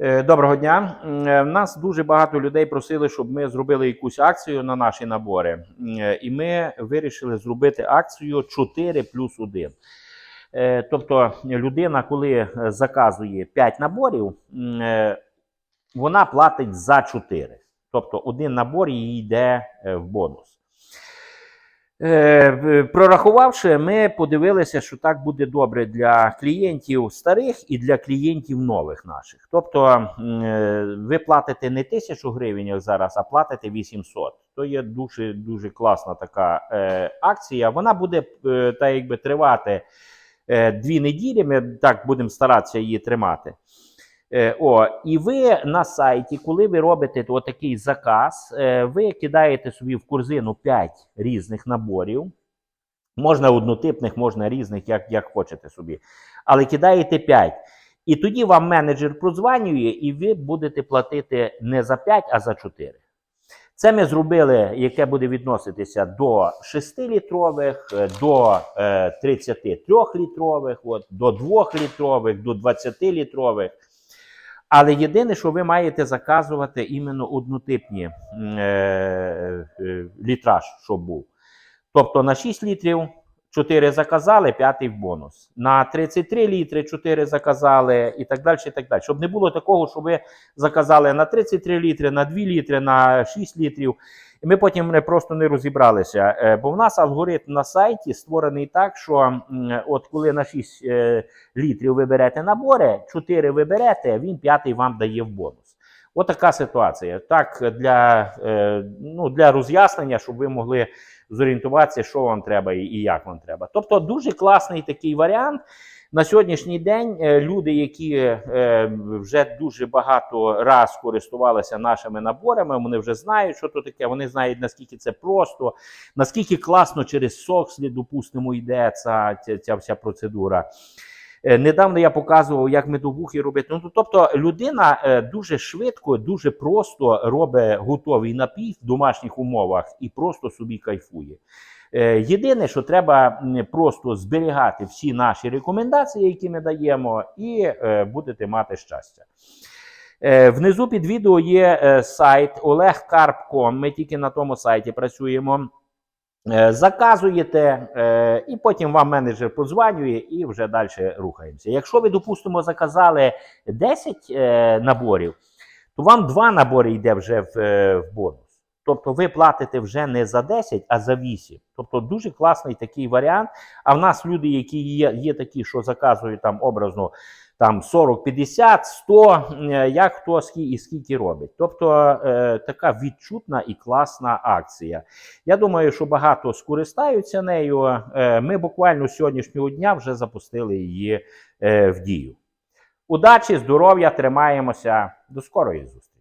Е, Доброго дня. Е, В нас дуже багато людей просили, щоб ми зробили якусь акцію на наші набори. Е, І ми вирішили зробити акцію 4 плюс 1. Е, Тобто людина, коли заказує 5 наборів, вона платить за 4. Тобто один набор їй йде в бонус. Е, Прорахувавши, ми подивилися, що так буде добре для клієнтів старих і для клієнтів нових наших. Тобто е, ви платите не тисячу гривень зараз, а платите 800. То є дуже дуже класна така е, акція. Вона буде так якби тривати дві неділі. Ми так будемо старатися її тримати. Е, О, і ви на сайті, коли ви робите такий заказ, е, ви кидаєте собі в корзину 5 різних наборів. Можна однотипних, можна різних, як, як хочете собі. Але кидаєте 5. І тоді вам менеджер прозванює, і ви будете платити не за 5, а за 4. Це ми зробили, яке буде відноситися до 6-літрових, е, до е, 33-літрових, до 2-літрових, до 20-літрових. Але єдине, що ви маєте заказувати іменно однотипні е, е, літраж, щоб був. Тобто на 6 літрів 4 заказали, 5 в бонус. На 33 літри 4 заказали і так далі. і так далі. Щоб не було такого, що ви заказали на 33 літри, на 2 літри, на 6 літрів. І ми потім просто не розібралися. Е, Бо в нас алгоритм на сайті створений так, що от коли на 6 е, літрів ви берете набори, 4 ви берете, він п'ятий вам дає в бонус. Отака ситуація. Так, для, е, ну, для роз'яснення, щоб ви могли зорієнтуватися, що вам треба і, як вам треба. Тобто, дуже класний такий варіант. На сьогоднішній день е, люди, які е, вже дуже багато раз користувалися нашими наборами, вони вже знають, що то таке. Вони знають, наскільки це просто, наскільки класно через Сокслі, допустимо, йде ця, ця, ця вся процедура. Е, Недавно я показував, як медовухи робити. Ну, тобто людина е, дуже швидко, дуже просто робить готовий напій в домашніх умовах і просто собі кайфує. Е, Єдине, що треба просто зберігати всі наші рекомендації, які ми даємо, і будете мати щастя. Внизу під відео є сайт olegkarp.com. Ми тільки на тому сайті працюємо. Е, Заказуєте, е, і потім вам менеджер подзванює, і вже далі рухаємося. Якщо ви, допустимо, заказали 10 е, наборів, то вам два набори йде вже в бонус. Тобто ви платите вже не за 10, а за 8. Тобто дуже класний такий варіант. А в нас люди, які є, є такі, що заказують там образно там 40, 50, 100, е, як хто і скільки робить. Тобто е, така відчутна і класна акція. Я думаю, що багато скористаються нею. Е, Ми буквально з сьогоднішнього дня вже запустили її е, в дію. Удачі, здоров'я, тримаємося. До скорої зустрічі!